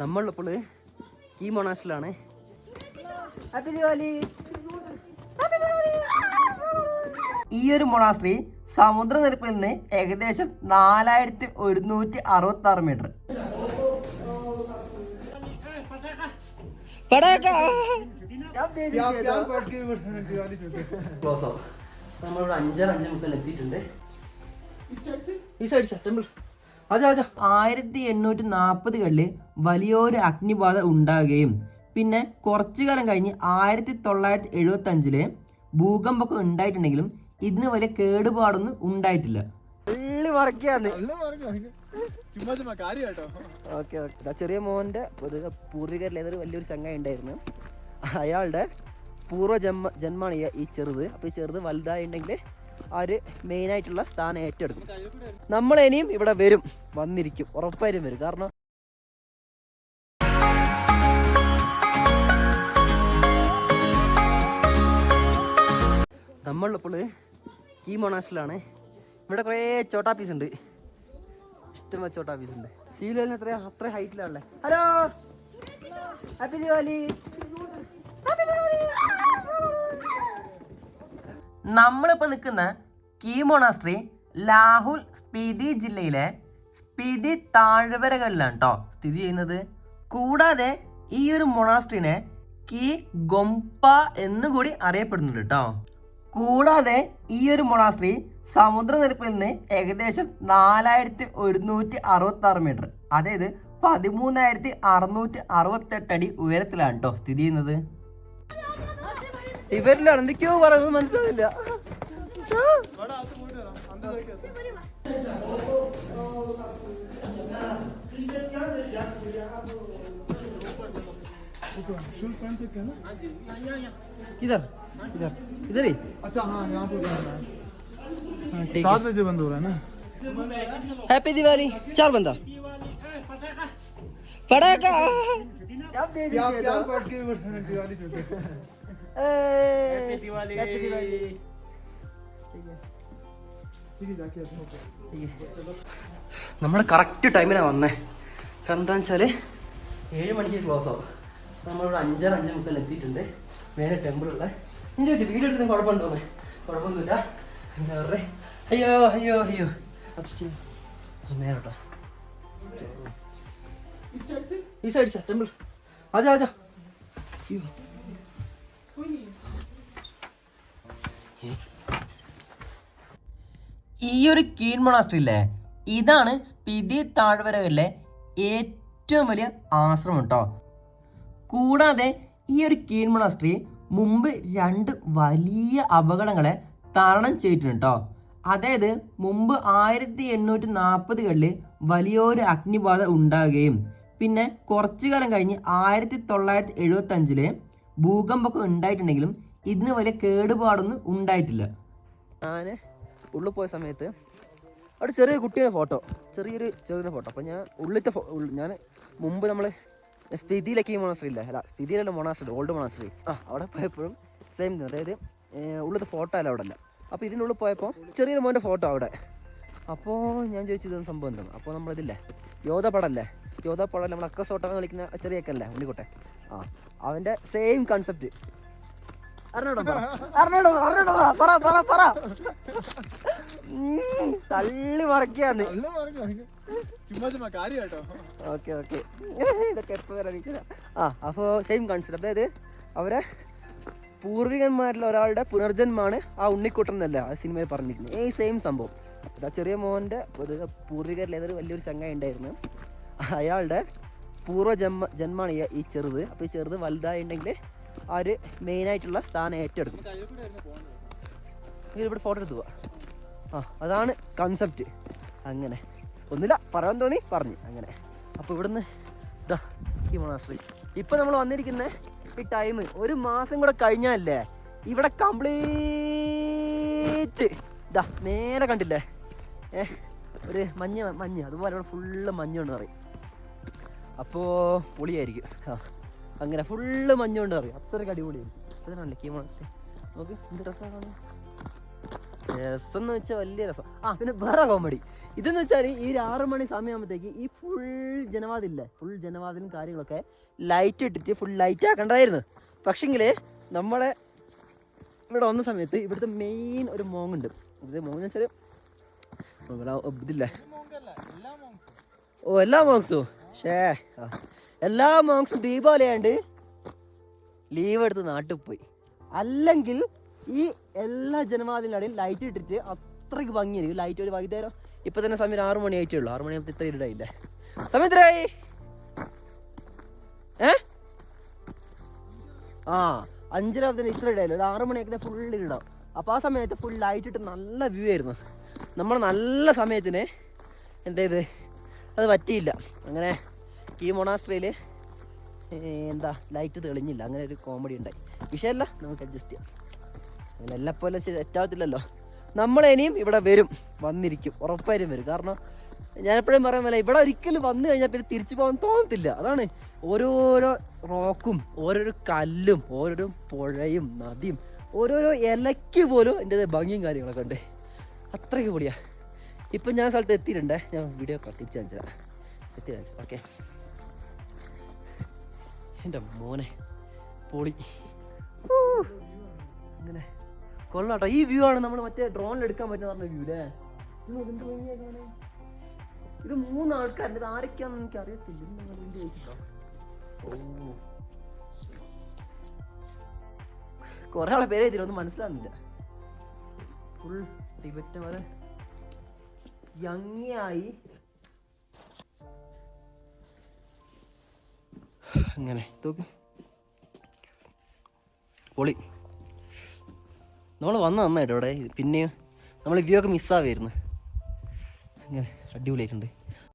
നമ്മളിപ്പോൾ കീ മൊണാസിലാണ് ഈ ഒരു മൊണാസ്ട്രി സമുദ്രനിരപ്പിൽ നിന്ന് ഏകദേശം നാലായിരത്തി ഒരുന്നൂറ്റി അറുപത്തി ആറ് മീറ്റർ നമ്മളിവിടെ അഞ്ചര അഞ്ചു മുക്കാൽ എത്തിയിട്ടുണ്ട്. ഈ സൈഡ് ടെമ്പിൾ അതെ അതെ. ആയിരത്തി എണ്ണൂറ്റി നാൽപ്പതുകളിൽ വലിയൊരു അഗ്നിബാധ ഉണ്ടാകുകയും പിന്നെ കുറച്ചു കാലം കഴിഞ്ഞ് ആയിരത്തി തൊള്ളായിരത്തി എഴുപത്തി അഞ്ചിൽ ഭൂകമ്പമൊക്കെ ഉണ്ടായിട്ടുണ്ടെങ്കിലും ഇതിന് വലിയ കേടുപാടൊന്നും ഉണ്ടായിട്ടില്ല. ചെറിയ മോന്റെ പൂർവികരിൽ ഏതൊരു വലിയൊരു ചങ്ങായി ഉണ്ടായിരുന്നു. അയാളുടെ പൂർവ ജന്മ ജന്മാണ് ഈ- ഈ ചെറുത്. അപ്പോൾ ഈ ചെറുത് വലുതായിട്ടുണ്ടെങ്കിൽ ഒരു മെയിനായിട്ടുള്ള സ്ഥാനം ഏറ്റെടുക്കും. നമ്മൾ ഇനിയും ഇവിടെ വരും വന്നിരിക്കും ഉറപ്പായിട്ടും വരും. കാരണം നമ്മളിപ്പോൾ കീ മൊണാസിലാണ് ഇവിടെ കുറേ ചോട്ടാ പീസ് ഉണ്ട്. ഇഷ്ടം ചോട്ടാ പീസ് ഉണ്ട്. സീലിന് എത്ര അത്ര ഹൈറ്റിലാണല്ലേ hello happy Diwali happy Diwali നമ്മളിപ്പോൾ നിൽക്കുന്ന കീ മൊണാസ്ട്രി ലാഹുൽ സ്പീതി ജില്ലയിലെ സ്പീതി താഴ്വരകളിലാണ് കേട്ടോ സ്ഥിതി ചെയ്യുന്നത്. കൂടാതെ ഈ ഒരു മൊണാസ്ട്രിനെ കീ ഗൊംപ എന്നുകൂടി അറിയപ്പെടുന്നുണ്ട് കേട്ടോ കൂടാതെ ഈ ഒരു മൊണാസ്ട്രി സമുദ്രനിരപ്പിൽ നിന്ന് ഏകദേശം നാലായിരത്തി ഒരുന്നൂറ്റി അറുപത്തി ആറ് മീറ്റർ അതായത് പതിമൂന്നായിരത്തി അറുന്നൂറ്റി അറുപത്തെട്ട് അടി ഉയരത്തിലാണ് കേട്ടോ സ്ഥിതി ചെയ്യുന്നത്. ഇവരിലാണ് എന്തൊക്കെയോ പറയുന്നത് മനസ്സിലാവില്ല शूज पहन सकते हैं ना इधर इधर इधर ही अच्छा हाँ यहाँ पे पहनना है हाँ, ठीक सात बजे बंद हो रहा है ना हैप्पी दिवाली चार बंदा पटाखा प्यार प्यार पढ़ के Diwali Happy Diwali. Happy Diwali. നമ്മൾ കറക്റ്റ് ടൈമിനാണ് വന്നേ. കാരണം എന്താണെന്ന് വെച്ചാൽ ഏഴ് മണിക്ക് ക്ലോസ് ആവും. നമ്മളിവിടെ അഞ്ചര അഞ്ചര മുക്കാൽ എത്തിയിട്ടുണ്ട്. നേരെ ടെമ്പിളുള്ള എന്റെ വെച്ച് വീഡിയോ എടുത്തത് കുഴപ്പമുണ്ടോന്ന് കുഴപ്പമൊന്നുമില്ല. എന്താ പറയുക അയ്യോ അയ്യോ അയ്യോ. അപ്പം നേരോട്ടോ ഈ സൈഡ് ടെമ്പിൾ ആജാ ആജാ അയ്യോ. ഈ ഒരു കീൻ മൊണാസ്ട്രി ഇല്ലേ ഇതാണ് സ്പിതി താഴ്വരകളിലെ ഏറ്റവും വലിയ ആശ്രമം കേട്ടോ കൂടാതെ ഈ ഒരു കീൻ മൊണാസ്ട്രി മുമ്പ് രണ്ട് വലിയ അപകടങ്ങളെ തരണം ചെയ്തിട്ടുണ്ട് കേട്ടോ അതായത് മുമ്പ് ആയിരത്തി എണ്ണൂറ്റി നാൽപ്പതുകളിൽ വലിയൊരു അഗ്നിബാധ ഉണ്ടാകുകയും പിന്നെ കുറച്ചു കാലം കഴിഞ്ഞ് ആയിരത്തി തൊള്ളായിരത്തി എഴുപത്തി അഞ്ചിൽ ഭൂകമ്പമൊക്കെ ഉണ്ടായിട്ടുണ്ടെങ്കിലും ഇതിന് വലിയ കേടുപാടൊന്നും ഉണ്ടായിട്ടില്ല. ഞാൻ ഉള്ളിൽ പോയ സമയത്ത് അവിടെ ചെറിയ കുട്ടിയുടെ ഫോട്ടോ ചെറിയൊരു ചെറിയ ഫോട്ടോ. അപ്പോൾ ഞാൻ ഉള്ളിലത്തെ ഫോ ഞാൻ മുമ്പ് നമ്മൾ സ്പിതിയിലൊക്കെ മൊണാസ്ട്രി ഇല്ല? അല്ല സ്പിതിയിലല്ല മൊണാസ്ട്രി ഓൾഡ് മൊണാസ്ട്രി ആ അവിടെ പോയപ്പോഴും സെയിം അതായത് ഉള്ളിലത്തെ ഫോട്ടോ അല്ല അവിടെ അല്ല അപ്പോൾ ഇതിനുള്ളിൽ പോയപ്പോൾ ചെറിയൊരു മോന്റെ ഫോട്ടോ അവിടെ. അപ്പോൾ ഞാൻ ചോദിച്ചു ഇതൊന്നും സംഭവം എന്താണ് അപ്പോൾ നമ്മളിതില്ലേ? യോധ പടല്ലേ യോധ പടം നമ്മൾ അക്കസോട്ടൊക്കെ കളിക്കുന്ന ചെറിയ അക്കല്ലേ ഉണ്ണിക്കോട്ടെ ആ അവന്റെ സെയിം കൺസെപ്റ്റ് തള്ളി മറക്കാന്ന്. Okay okay. ഇതൊക്കെ എപ്പോ വരാൻ ആ അപ്പോൾ സെയിം കൺസെപ്റ്റ് അതായത് അവരെ പൂർവികന്മാരിൽ ഒരാളുടെ പുനർജന്മാണ് ആ ഉണ്ണിക്കുട്ടൻ എന്നല്ല ആ സിനിമയിൽ പറഞ്ഞിരിക്കുന്നത്. ഈ സെയിം സംഭവം. ആ ചെറിയ മോന്റെ പൂർവികരിൽ ഏതൊരു വലിയൊരു ചങ്ങായി ഉണ്ടായിരുന്നു. അയാളുടെ പൂർവ ജന്മ ജന്മമാണ് ഈ- ചെറുത്. അപ്പോൾ ഈ ചെറുത് വലുതായിട്ടുണ്ടെങ്കിൽ ആ ഒരു മെയിനായിട്ടുള്ള സ്ഥാനം ഏറ്റെടുക്കും. ഇവിടെ ഫോട്ടോ എടുത്തു പോവാ. ആ അതാണ് കൺസെപ്റ്റ് അങ്ങനെ. ഒന്നുമില്ല. പറയാൻ തോന്നി പറഞ്ഞു. അങ്ങനെ. അപ്പോൾ ഇവിടുന്ന് ഇതാ ഈ മൊണാസ്ട്രി ഇപ്പം നമ്മൾ വന്നിരിക്കുന്ന ഈ ടൈം ഒരു മാസം കൂടെ കഴിഞ്ഞാലേ ഇവിടെ കംപ്ലീറ്റ് ഇതാ നേരെ കണ്ടില്ലേ? ഏ ഒരു മഞ്ഞ മഞ്ഞ്. അതുപോലെ ഇവിടെ ഫുള്ള് മഞ്ഞുണ്ടെന്ന് പറയും. അപ്പോൾ പൊളിയായിരിക്കും. അങ്ങനെ ഫുള്ള് മഞ്ഞുകൊണ്ട് പറയും അത്രയ്ക്ക് അടിപൊളിയായിരിക്കും അതിനാണല്ലേ കീ മൊണാസ്ട്രി നമുക്ക് എന്ത് കാണാൻ? രസം എന്ന് വെച്ചാൽ വലിയ രസം. ആ പിന്നെ വേറെ കോമഡി ഇതെന്ന് വെച്ചാൽ ഈ ഒരു ആറ് മണി സമയമാകുമ്പോഴത്തേക്ക് ഈ ഫുൾ ജനവാദില്ലേ ഫുൾ ജനവാദിലും കാര്യങ്ങളൊക്കെ ലൈറ്റ് ഇട്ടിട്ട് ഫുൾ ലൈറ്റ് ആക്കണ്ടായിരുന്നു. പക്ഷെങ്കിൽ നമ്മളെ ഇവിടെ വന്ന സമയത്ത് ഇവിടുത്തെ മെയിൻ ഒരു മോങ്ങുണ്ട് ഇത് മോങ്ങെന്ന് വെച്ചാൽ ഇതില്ലേ? ഓ എല്ലാ മോങ്സും ഷേ. എല്ലാ മോങ്സും ദീപാവലി ആയണ്ട് ലീവ് എടുത്ത് നാട്ടിൽ പോയി. അല്ലെങ്കിൽ ഈ എല്ലാ ജനവാദിനുടെയും ലൈറ്റ് ഇട്ടിട്ട് അത്രയ്ക്ക് ഭംഗിയായിരിക്കും. ലൈറ്റ് ഒരു വൈകുന്നേരം ഇപ്പൊ തന്നെ സമയം ആറു മണി ആയിട്ടേ ഉള്ളൂ. ആറു മണിയാകുമ്പോൾ ഇത്ര ഇടയില്ലേ സമയം എത്രയായി ഏ? ആ അഞ്ചര തന്നെ ഇത്ര ഇടയില്ല ഒരു ആറു മണിയൊക്കെ ഫുൾ ഇടാം അപ്പോൾ ആ സമയത്ത് ഫുൾ ലൈറ്റ് ഇട്ട് നല്ല വ്യൂ ആയിരുന്നു. നമ്മൾ നല്ല സമയത്തിന് എന്താ ഇത് അത് പറ്റിയില്ല. അങ്ങനെ ഈ മൊണാസ്ട്രിയിൽ എന്താ ലൈറ്റ് തെളിഞ്ഞില്ല. അങ്ങനെ ഒരു കോമഡി ഉണ്ടായി. വിഷയമല്ല നമുക്ക് അഡ്ജസ്റ്റ് ചെയ്യാം. അങ്ങനെ എല്ലാം പോലെ സെറ്റാവത്തില്ലല്ലോ നമ്മൾ ഇനിയും ഇവിടെ വരും വന്നിരിക്കും. ഉറപ്പായിട്ടും വരും. കാരണം ഞാനെപ്പോഴും പറയാൻ പോലെ ഇവിടെ ഒരിക്കലും വന്നു കഴിഞ്ഞാൽ പിന്നെ തിരിച്ചു പോകാൻ തോന്നത്തില്ല. അതാണ് ഓരോരോ റോക്കും ഓരോരോ കല്ലും ഓരോരോ പുഴയും നദിയും ഓരോരോ ഇലയ്ക്ക് പോലും എന്റെ ഭംഗിയും കാര്യങ്ങളൊക്കെ ഉണ്ട്. അത്രയ്ക്ക് പൊളിയാ. ഇപ്പം ഞാൻ സ്ഥലത്ത് എത്തിയിട്ടുണ്ട്. ഞാൻ വീഡിയോ തിരിച്ചു കാണിച്ചു തരാം. എത്തി കാണിച്ചത് ഓക്കെ എന്റെ മോനെ പൊളി. അങ്ങനെ. കൊള്ളാട്ടോ. ഈ വ്യൂ ആണ് നമ്മൾ മറ്റേ ഡ്രോണിൽ എടുക്കാൻ പറ്റുന്ന പറഞ്ഞ വ്യൂ അല്ലേ ഇത് മൂന്ന് ആൾക്കാരുണ്ട്. ഇത് ആരൊക്കെയാണെന്ന് എനിക്ക് അറിയത്തില്ല ഓ. കുറേ ആളെ പേരെ ഇതിലൊന്നും മനസ്സിലാവുന്നില്ല. ഫുൾ ടിബറ്റ് പോലെ. യങ്ങിയായി അങ്ങനെ പൊളി. നമ്മൾ വന്ന നന്നായിട്ട് ഇവിടെ പിന്നെ നമ്മൾ ഇവയൊക്കെ മിസ്സാവായിരുന്നു അങ്ങനെ അടിപൊളിയായിട്ടുണ്ട്.